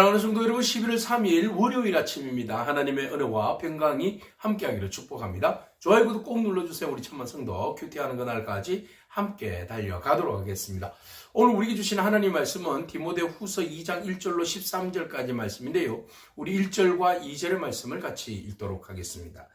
사랑하는 성도 여러분 11월 3일 월요일 아침입니다. 하나님의 은혜와 평강이 함께하기를 축복합니다. 좋아요 구독 꼭 눌러주세요. 우리 천만 성도 큐티하는 그날까지 함께 달려가도록 하겠습니다. 오늘 우리에게 주신 하나님 말씀은 디모데 후서 2장 1절로 13절까지 말씀인데요. 우리 1절과 2절의 말씀을 같이 읽도록 하겠습니다.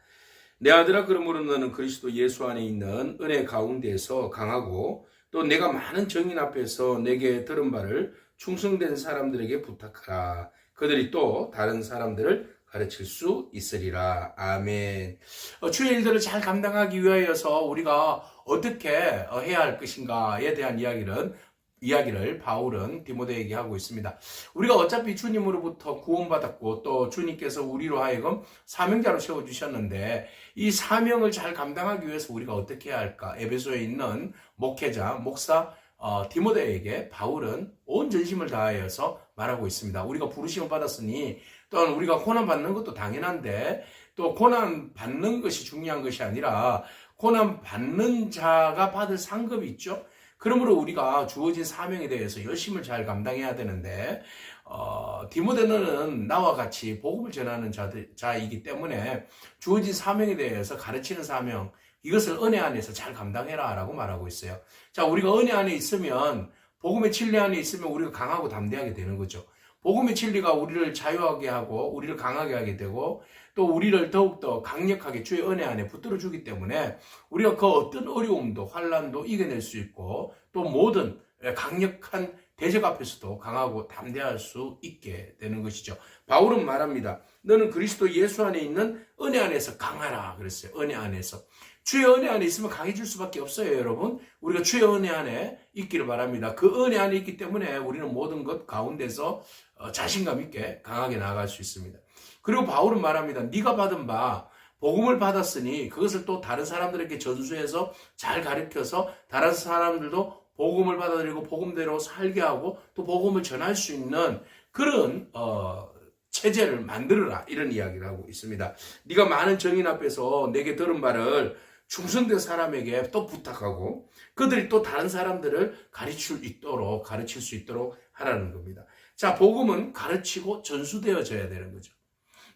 내 아들아 그러므로 너는 그리스도 예수 안에 있는 은혜 가운데에서 강하고 또 내가 많은 정인 앞에서 내게 들은 바를 충성된 사람들에게 부탁하라. 그들이 또 다른 사람들을 가르칠 수 있으리라. 아멘. 어, 주의 일들을 잘 감당하기 위하여서 우리가 어떻게 어, 해야 할 것인가에 대한 이야기는 이야기를 바울은 디모데에게 하고 있습니다. 우리가 어차피 주님으로부터 구원받았고 또 주님께서 우리로 하여금 사명자로 세워 주셨는데 이 사명을 잘 감당하기 위해서 우리가 어떻게 해야 할까? 에베소에 있는 목회자, 목사 어, 디모데에게 바울은 온 전심을 다하여서 말하고 있습니다. 우리가 부르심을 받았으니 또한 우리가 고난 받는 것도 당연한데 또 고난 받는 것이 중요한 것이 아니라 고난 받는 자가 받을 상급이 있죠. 그러므로 우리가 주어진 사명에 대해서 열심을 잘 감당해야 되는데 어, 디모데는 나와 같이 복음을 전하는 자들, 자이기 때문에 주어진 사명에 대해서 가르치는 사명 이것을 은혜 안에서 잘 감당해라 라고 말하고 있어요. 자, 우리가 은혜 안에 있으면 복음의 진리 안에 있으면 우리가 강하고 담대하게 되는 거죠. 복음의 진리가 우리를 자유하게 하고 우리를 강하게 하게 되고 또 우리를 더욱더 강력하게 주의 은혜 안에 붙들어 주기 때문에 우리가 그 어떤 어려움도 환란도 이겨낼 수 있고 또 모든 강력한 대적 앞에서도 강하고 담대할 수 있게 되는 것이죠. 바울은 말합니다. 너는 그리스도 예수 안에 있는 은혜 안에서 강하라 그랬어요. 은혜 안에서. 주의 은혜 안에 있으면 강해질 수밖에 없어요, 여러분. 우리가 주의 은혜 안에 있기를 바랍니다. 그 은혜 안에 있기 때문에 우리는 모든 것 가운데서 어, 자신감 있게 강하게 나아갈 수 있습니다. 그리고 바울은 말합니다. 네가 받은 바 복음을 받았으니 그것을 또 다른 사람들에게 전수해서 잘 가르쳐서 다른 사람들도 복음을 받아들이고 복음대로 살게 하고 또 복음을 전할 수 있는 그런 어, 체제를 만들어라 이런 이야기를 하고 있습니다. 네가 많은 정인 앞에서 내게 들은 바를 충성된 사람에게 또 부탁하고 그들이 또 다른 사람들을 가르칠 있도록 가르칠 수 있도록 하라는 겁니다. 자, 복음은 가르치고 전수되어져야 되는 거죠.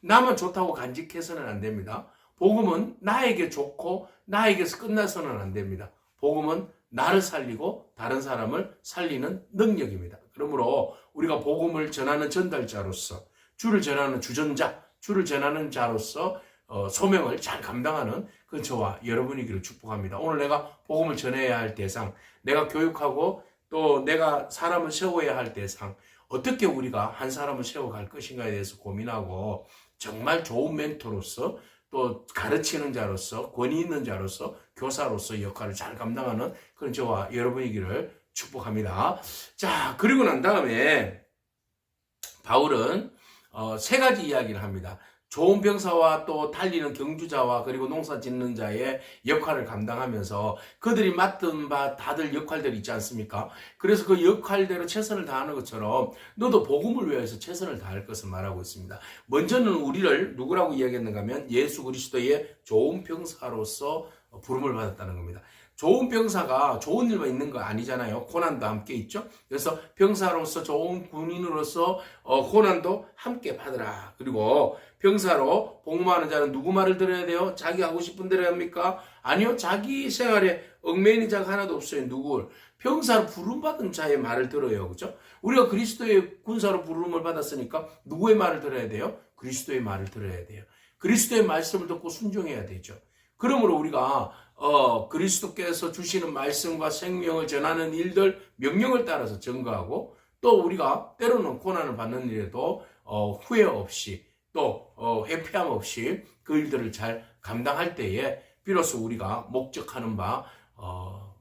나만 좋다고 간직해서는 안 됩니다. 복음은 나에게 좋고 나에게서 끝나서는 안 됩니다. 복음은 나를 살리고 다른 사람을 살리는 능력입니다. 그러므로 우리가 복음을 전하는 전달자로서 주를 전하는 주전자, 주를 전하는 자로서 어, 소명을 잘 감당하는 그 저와 여러분이기를 축복합니다. 오늘 내가 복음을 전해야 할 대상, 내가 교육하고 또 내가 사람을 세워야 할 대상, 어떻게 우리가 한 사람을 세워갈 것인가에 대해서 고민하고 정말 좋은 멘토로서 또 가르치는 자로서 권위 있는 자로서 교사로서 역할을 잘 감당하는 그런 저와 여러분이기를 축복합니다. 자, 그리고 난 다음에 바울은 어, 세 가지 이야기를 합니다. 좋은 병사와 또 달리는 경주자와 그리고 농사 짓는 자의 역할을 감당하면서 그들이 맡은 바 다들 역할들이 있지 않습니까? 그래서 그 역할대로 최선을 다하는 것처럼 너도 복음을 위해서 최선을 다할 것을 말하고 있습니다. 먼저는 우리를 누구라고 이야기했는가 하면 예수 그리스도의 좋은 병사로서 부름을 받았다는 겁니다. 좋은 병사가 좋은 일만 있는 거 아니잖아요. 고난도 함께 있죠. 그래서 병사로서 좋은 군인으로서 어, 고난도 함께 받으라. 그리고 병사로 복무하는 자는 누구 말을 들어야 돼요? 자기 하고 싶은 대로 합니까? 아니요. 자기 생활에 얽매이는 자가 하나도 없어요. 누구를? 병사로 부름받은 자의 말을 들어요. 그죠? 우리가 그리스도의 군사로 부름을 받았으니까 누구의 말을 들어야 돼요? 그리스도의 말을 들어야 돼요. 그리스도의 말씀을 듣고 순종해야 되죠. 그러므로 우리가 어, 그리스도께서 주시는 말씀과 생명을 전하는 일들 명령을 따라서 증거하고 또 우리가 때로는 고난을 받는 일에도 어, 후회 없이 또 어, 회피함 없이 그 일들을 잘 감당할 때에 비로소 우리가 목적하는 바 어,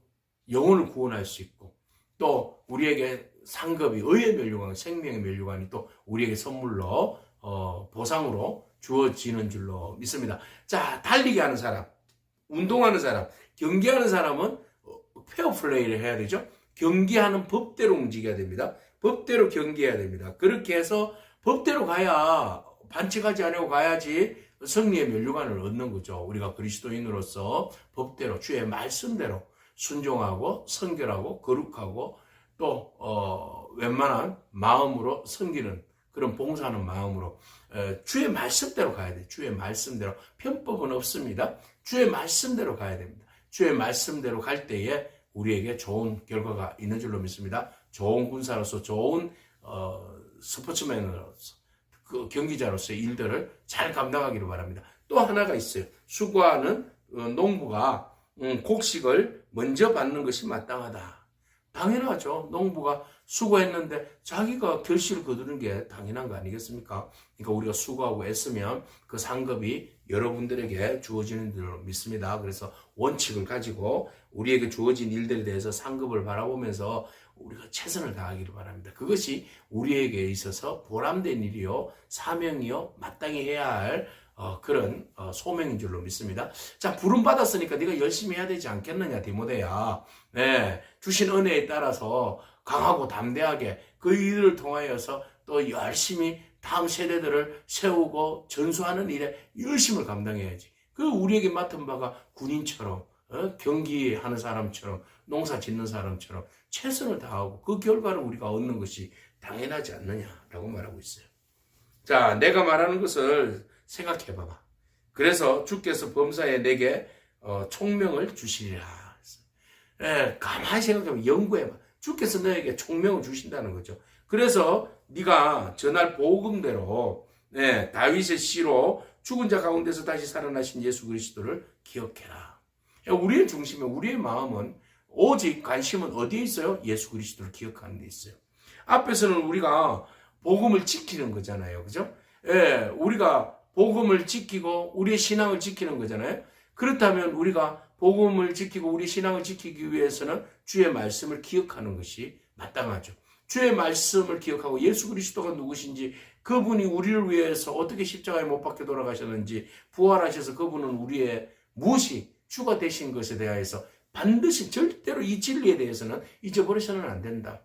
영혼을 구원할 수 있고 또 우리에게 상급이 의의 멸류관, 생명의 멸류관이 또 우리에게 선물로 어, 보상으로 주어지는 줄로 믿습니다. 자, 달리기 하는 사람. 운동하는 사람, 경기하는 사람은 페어플레이를 해야 되죠. 경기하는 법대로 움직여야 됩니다. 법대로 경기해야 됩니다. 그렇게 해서 법대로 가야 반칙하지 않고 가야지 승리의 면류관을 얻는 거죠. 우리가 그리스도인으로서 법대로 주의 말씀대로 순종하고 성결하고 거룩하고 또 어, 웬만한 마음으로 섬기는 그런 봉사하는 마음으로 어, 주의 말씀대로 가야 돼. 주의 말씀대로 편법은 없습니다. 주의 말씀대로 가야 됩니다. 주의 말씀대로 갈 때에 우리에게 좋은 결과가 있는 줄로 믿습니다. 좋은 군사로서 좋은 어, 스포츠맨으로서 그 경기자로서의 일들을 잘 감당하기를 바랍니다. 또 하나가 있어요. 수고하는 어, 농부가 음, 곡식을 먼저 받는 것이 마땅하다. 당연하죠. 농부가 수고했는데 자기가 결실을 거두는 게 당연한 거 아니겠습니까? 그러니까 우리가 수고하고 애쓰면 그 상급이 여러분들에게 주어지는 줄로 믿습니다. 그래서 원칙을 가지고 우리에게 주어진 일들에 대해서 상급을 바라보면서 우리가 최선을 다하기를 바랍니다. 그것이 우리에게 있어서 보람된 일이요, 사명이요, 마땅히 해야 할 어, 그런 어, 소명인 줄로 믿습니다. 자, 부름 받았으니까 네가 열심히 해야 되지 않겠느냐, 디모데야. 네, 주신 은혜에 따라서 강하고 담대하게 그 일을 통하여서 또 열심히 다음 세대들을 세우고 전수하는 일에 열심을 감당해야지. 그 우리에게 맡은 바가 군인처럼 어? 경기하는 사람처럼 농사 짓는 사람처럼 최선을 다하고 그 결과를 우리가 얻는 것이 당연하지 않느냐라고 말하고 있어요. 자, 내가 말하는 것을 생각해 봐봐. 그래서 주께서 범사에 내게 어, 총명을 주시리라. 예, 가만히 생각해봐. 연구해봐. 주께서 너에게 총명을 주신다는 거죠. 그래서 네가 전할 복음대로 예, 다윗의 씨로 죽은 자 가운데서 다시 살아나신 예수 그리스도를 기억해라. 예, 우리의 중심에 우리의 마음은 오직 관심은 어디에 있어요? 예수 그리스도를 기억하는 데 있어요. 앞에서는 우리가 복음을 지키는 거잖아요. 그죠? 예, 우리가 복음을 지키고 우리의 신앙을 지키는 거잖아요. 그렇다면 우리가 복음을 지키고 우리 신앙을 지키기 위해서는 주의 말씀을 기억하는 것이 마땅하죠. 주의 말씀을 기억하고 예수 그리스도가 누구신지 그분이 우리를 위해서 어떻게 십자가에 못 박혀 돌아가셨는지 부활하셔서 그분은 우리의 무엇이 주가 되신 것에 대하여서 반드시 절대로 이 진리에 대해서는 잊어버려서는 안 된다.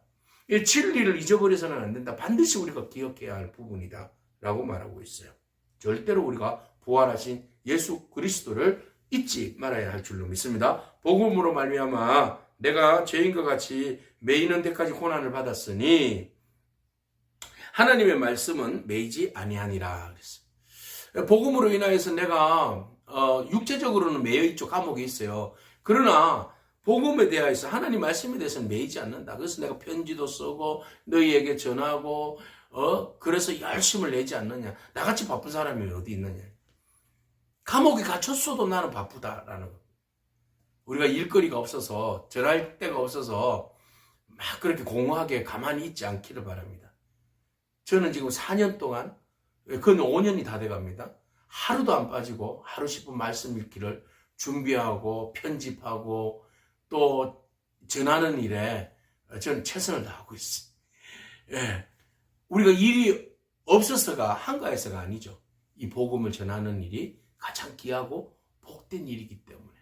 이 진리를 잊어버려서는 안 된다. 반드시 우리가 기억해야 할 부분이다. 라고 말하고 있어요. 절대로 우리가 부활하신 예수 그리스도를 잊지 말아야 할 줄로 믿습니다. 복음으로 말미암아 내가 죄인과 같이 매이는 데까지 고난을 받았으니 하나님의 말씀은 매이지 아니하니라 그랬어요. 복음으로 인하여서 내가 어, 육체적으로는 매여 있죠. 감옥에 있어요. 그러나 복음에 대하여서 하나님 말씀에 대해서는 매이지 않는다. 그래서 내가 편지도 쓰고 너희에게 전하고 어 그래서 열심을 내지 않느냐. 나같이 바쁜 사람이 어디 있느냐. 감옥에 갇혔어도 나는 바쁘다라는 거. 우리가 일거리가 없어서 전할 데가 없어서 막 그렇게 공허하게 가만히 있지 않기를 바랍니다. 저는 지금 4년 동안 그건 5년이 다 돼갑니다. 하루도 안 빠지고 하루 10분 말씀 읽기를 준비하고 편집하고 또 전하는 일에 저는 최선을 다하고 있어요. 예. 우리가 일이 없어서가 한가해서가 아니죠. 이 복음을 전하는 일이 가장 귀하고 복된 일이기 때문에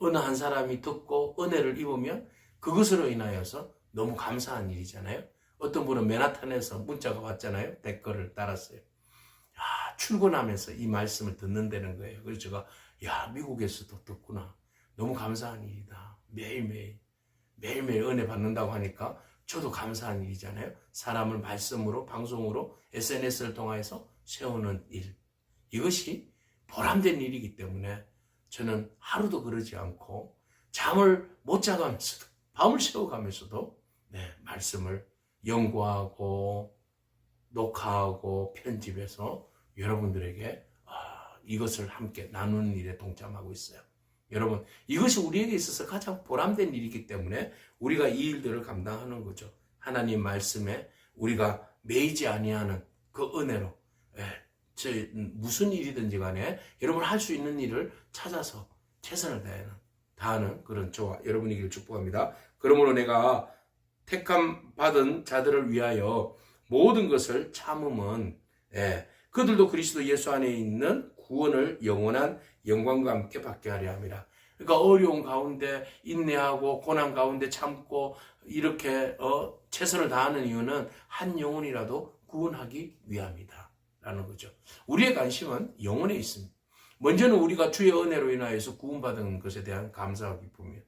어느 한 사람이 듣고 은혜를 입으면 그것으로 인하여서 너무 감사한 일이잖아요. 어떤 분은 맨하탄에서 문자가 왔잖아요. 댓글을 달았어요. 야, 출근하면서 이 말씀을 듣는다는 거예요. 그래서 제가 야 미국에서도 듣구나. 너무 감사한 일이다. 매일매일 매일매일 은혜 받는다고 하니까 저도 감사한 일이잖아요. 사람을 말씀으로 방송으로 SNS를 통해서 세우는 일 이것이 보람된 일이기 때문에 저는 하루도 그러지 않고 잠을 못 자가면서도 밤을 새워가면서도 네, 말씀을 연구하고 녹화하고 편집해서 여러분들에게 아, 이것을 함께 나누는 일에 동참하고 있어요. 여러분, 이것이 우리에게 있어서 가장 보람된 일이기 때문에 우리가 이 일들을 감당하는 거죠. 하나님 말씀에 우리가 매이지 아니하는 그 은혜로 무슨 일이든지 간에 여러분 할 수 있는 일을 찾아서 최선을 다하는 다하는 그런 저와 여러분이기를 축복합니다. 그러므로 내가 택함 받은 자들을 위하여 모든 것을 참음은 예, 그들도 그리스도 예수 안에 있는 구원을 영원한 영광과 함께 받게 하려 함이라. 그러니까 어려운 가운데 인내하고 고난 가운데 참고 이렇게 어, 최선을 다하는 이유는 한 영혼이라도 구원하기 위함이다. 라는 거죠. 우리의 관심은 영혼에 있습니다. 먼저는 우리가 주의 은혜로 인하여서 구원받은 것에 대한 감사와 기쁨이요.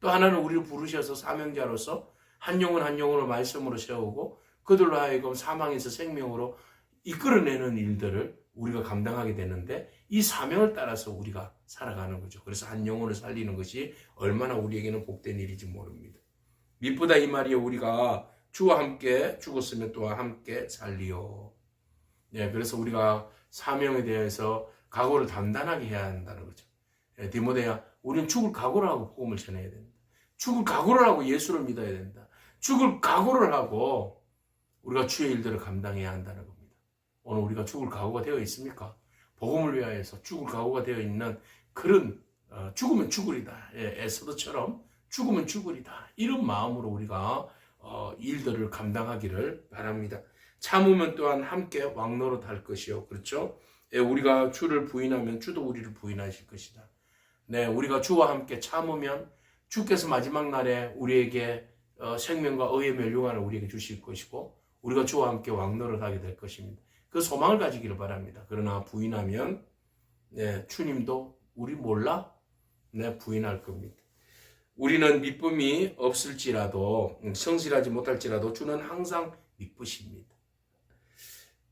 또 하나는 우리를 부르셔서 사명자로서 한 영혼 한 영혼을 말씀으로 세우고 그들로 하여금 사망에서 생명으로 이끌어내는 일들을 우리가 감당하게 되는데 이 사명을 따라서 우리가 살아가는 거죠. 그래서 한 영혼을 살리는 것이 얼마나 우리에게는 복된 일인지 모릅니다. 미쁘다 이 말이요 우리가 주와 함께 죽었으면 또한 함께 살리요. 예, 그래서 우리가 사명에 대해서 각오를 단단하게 해야 한다는 거죠. 예, 디모데야, 우리는 죽을 각오를 하고 복음을 전해야 된다. 죽을 각오를 하고 예수를 믿어야 된다. 죽을 각오를 하고 우리가 주의 일들을 감당해야 한다는 겁니다. 오늘 우리가 죽을 각오가 되어 있습니까? 복음을 위하여서 죽을 각오가 되어 있는 그런 어, 죽으면 죽으리다. 예, 에스더처럼 죽으면 죽으리다. 이런 마음으로 우리가 어, 일들을 감당하기를 바랍니다. 참으면 또한 함께 왕노릇 할 것이요. 그렇죠? 예, 우리가 주를 부인하면 주도 우리를 부인하실 것이다. 네, 우리가 주와 함께 참으면 주께서 마지막 날에 우리에게 어, 생명과 의의 멸류관을 우리에게 주실 것이고 우리가 주와 함께 왕노릇 하게 될 것입니다. 그 소망을 가지기를 바랍니다. 그러나 부인하면 네, 주님도 우리 몰라? 네, 부인할 겁니다. 우리는 미쁨이 없을지라도 음, 성실하지 못할지라도 주는 항상 미쁘십니다.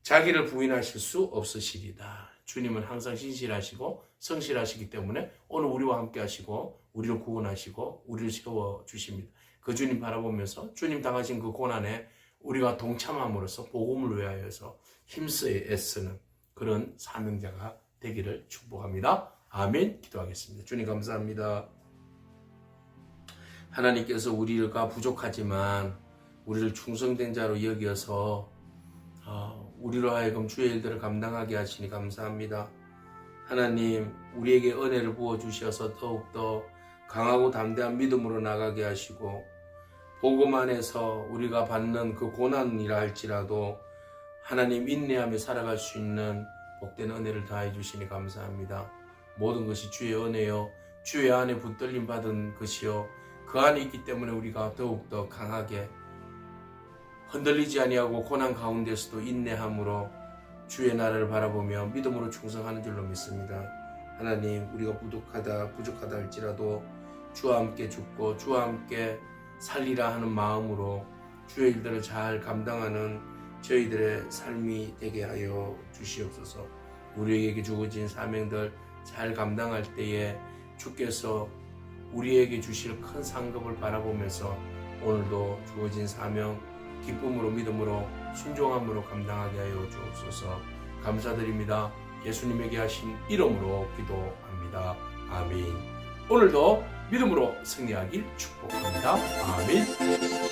자기를 부인하실 수 없으시리다. 주님은 항상 신실하시고 성실하시기 때문에 오늘 우리와 함께 하시고 우리를 구원하시고 우리를 세워 주십니다. 그 주님 바라보면서 주님 당하신 그 고난에 우리가 동참함으로써 복음을 위하여서 힘써 애쓰는 그런 사명자가 되기를 축복합니다. 아멘. 기도하겠습니다. 주님 감사합니다. 하나님께서 우리가 부족하지만 우리를 충성된 자로 여기어서 어, 우리로 하여금 주의 일들을 감당하게 하시니 감사합니다. 하나님, 우리에게 은혜를 부어 주셔서 더욱더 강하고 담대한 믿음으로 나가게 하시고 복음 안에서 우리가 받는 그 고난이라 할지라도 하나님 인내하며 살아갈 수 있는 복된 은혜를 다해 주시니 감사합니다. 모든 것이 주의 은혜요, 주의 안에 붙들림 받은 것이요, 그 안에 있기 때문에 우리가 더욱더 강하게 흔들리지 아니하고 고난 가운데서도 인내함으로 주의 나라를 바라보며 믿음으로 충성하는 줄로 믿습니다. 하나님, 우리가 부족하다, 부족하다 할지라도 주와 함께 죽고 주와 함께 살리라 하는 마음으로 주의 일들을 잘 감당하는 저희들의 삶이 되게 하여 주시옵소서. 우리에게 주어진 사명들 잘 감당할 때에 주께서 우리에게 주실 큰 상급을 바라보면서 오늘도 주어진 사명 기쁨으로 믿음으로 순종함으로 감당하게 하여 주옵소서. 감사드립니다. 예수님에게 하신 이름으로 기도합니다. 아멘. 오늘도 믿음으로 승리하길 축복합니다. 아멘.